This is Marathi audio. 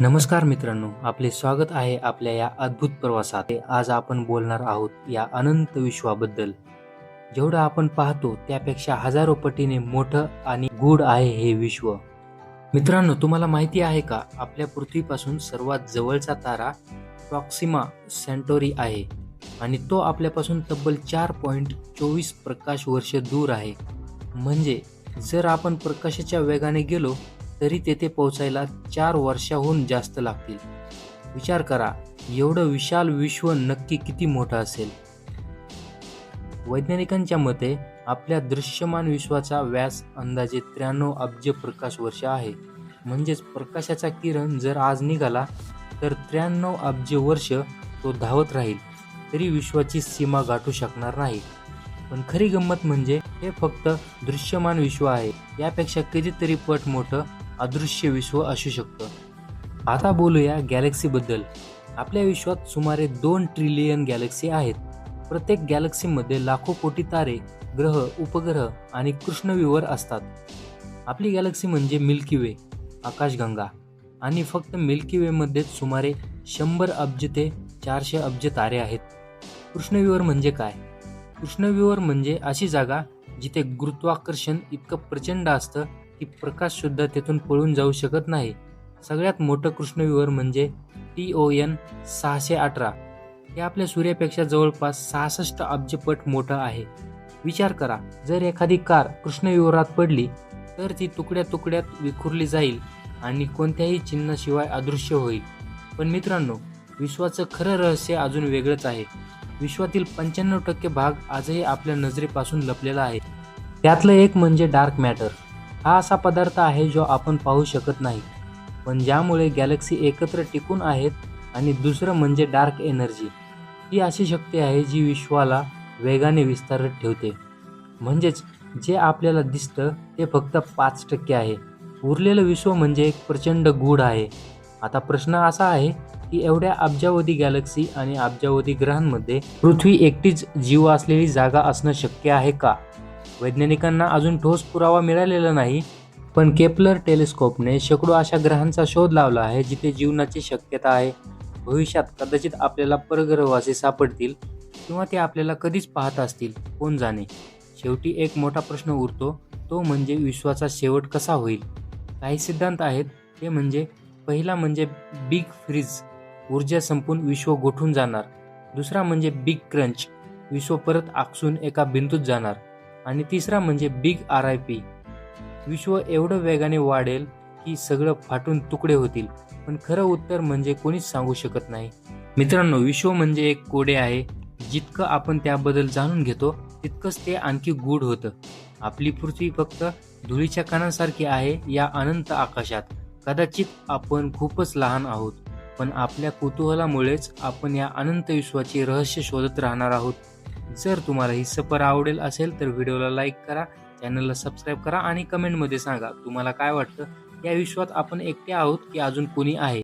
नमस्कार मित्रांनो आपले स्वागत आहे आपल्या या अद्भुत प्रवासात. आज आपण बोलणार आहोत या अनंत विश्वाबद्दल. जेवढं आपण पाहतो त्यापेक्षा हजारो पटीने मोठं आणि गूढ आहे हे विश्व. मित्रांनो तुम्हाला माहिती आहे का आपल्या पृथ्वीपासून सर्वात जवळचा तारा प्रॉक्सिमा सेंटोरी आहे आणि तो आपल्यापासून तब्बल चार पॉईंट चोवीस प्रकाश वर्ष दूर आहे. म्हणजे जर आपण प्रकाशाच्या वेगाने गेलो तरी तेथे पोहोचायला चार वर्षाहून जास्त लागतील. विचार करा एवढं विशाल विश्व नक्की किती मोठं असेल? वैज्ञानिकांच्या मते आपल्या दृश्यमान विश्वाचा व्यास अंदाजे त्र्याण्णव अब्ज प्रकाश वर्ष आहे. म्हणजेच प्रकाशाचा किरण जर आज निघाला तर त्र्याण्णव अब्ज वर्ष तो धावत राहील तरी विश्वाची सीमा गाठू शकणार नाही. पण खरी गंमत म्हणजे हे फक्त दृश्यमान विश्व आहे. यापेक्षा कितीतरी पट मोठं अदृश्य विश्व असू शकतं. आता बोलूया गॅलेक्सीबद्दल आपल्या विश्वात सुमारे दोन ट्रिलियन गॅलेक्सी आहेत. प्रत्येक गॅलेक्सीमध्ये लाखो कोटी तारे ग्रह उपग्रह आणि कृष्णविवर असतात. आपली गॅलेक्सी म्हणजे मिल्की वे आकाशगंगा. आणि फक्त मिल्की वेमध्येच सुमारे शंभर अब्ज ते चारशे अब्ज तारे आहेत. कृष्णविवर म्हणजे काय? कृष्णविवर म्हणजे अशी जागा जिथे गुरुत्वाकर्षण इतकं प्रचंड असतं की प्रकाश सुद्धा तेथून पळून जाऊ शकत नाही. सगळ्यात मोठं कृष्णविवर म्हणजे टी ओ एन सहाशे अठरा. हे आपल्या सूर्यापेक्षा जवळपास सहासष्ट अब्जपट मोठं आहे. विचार करा जर एखादी कार कृष्णविवरात पडली तर ती तुकड्या तुकड्यात विखुरली जाईल आणि कोणत्याही चिन्हाशिवाय अदृश्य होईल. पण मित्रांनो विश्वाचं खरं रहस्य अजून वेगळंच आहे. विश्वातील पंच्याण्णव टक्के भाग आजही आपल्या नजरेपासून लपलेला आहे. त्यातलं एक म्हणजे डार्क मॅटर. हा असा पदार्थ आहे जो आपण पाहू शकत नाही. पण ज्यामुळे गॅलेक्सी एकत्र टिकून आहेत आणि दुसरं म्हणजे डार्क एनर्जी. ही अशी शक्ती आहे जी विश्वाला वेगाने विस्तारत ठेवते. म्हणजेच जे आपल्याला दिसतं ते फक्त पाच टक्के आहे. उरलेलं विश्व म्हणजे एक प्रचंड गूढ आहे. आता प्रश्न असा आहे की एवढ्या अब्जावधी गॅलेक्सी आणि अब्जावधी ग्रहांमध्ये पृथ्वी एकटीच जीव असलेली जागा असणं शक्य आहे का? वैज्ञानिकांना अजून ठोस पुरावा मिळालेला नाही पण केपलर टेलिस्कोपने शेकडो अशा ग्रहांचा शोध लावला आहे जिथे जीवनाची शक्यता आहे. भविष्यात कदाचित आपल्याला परग्रहवासी सापडतील किंवा ते आपल्याला कधीच पाहत असतील. कोण जाणे? शेवटी एक मोठा प्रश्न उरतो तो म्हणजे विश्वाचा शेवट कसा होईल? काही सिद्धांत आहेत ते म्हणजे पहिला म्हणजे बिग फ्रीज ऊर्जा संपून विश्व गोठून जाणार. दुसरा म्हणजे बिग क्रंच विश्व परत आकसून एका बिंदूत जाणार. आणि तिसरा म्हणजे बिग आर आय पी. विश्व एवढं वेगाने वाढेल की सगळं फाटून तुकडे होतील पण खरं उत्तर म्हणजे कोणीच सांगू शकत नाही. मित्रांनो विश्व म्हणजे एक कोडे आहे. जितकं आपण त्याबद्दल जाणून घेतो तितकंच ते आणखी गूढ होतं. आपली पृथ्वी फक्त धुळीच्या कणांसारखी आहे या अनंत आकाशात. कदाचित आपण खूपच लहान आहोत पण आपल्या कुतूहलामुळेच आपण या अनंत विश्वाचे रहस्य शोधत राहणार आहोत. जर तुम्हाला ही सफर आवडेल असेल तर व्हिडिओला लाईक करा चॅनलला सबस्क्राईब करा आणि कमेंटमध्ये सांगा तुम्हाला काय वाटतं. या विश्वात आपण एकटे आहोत की अजून कोणी आहे?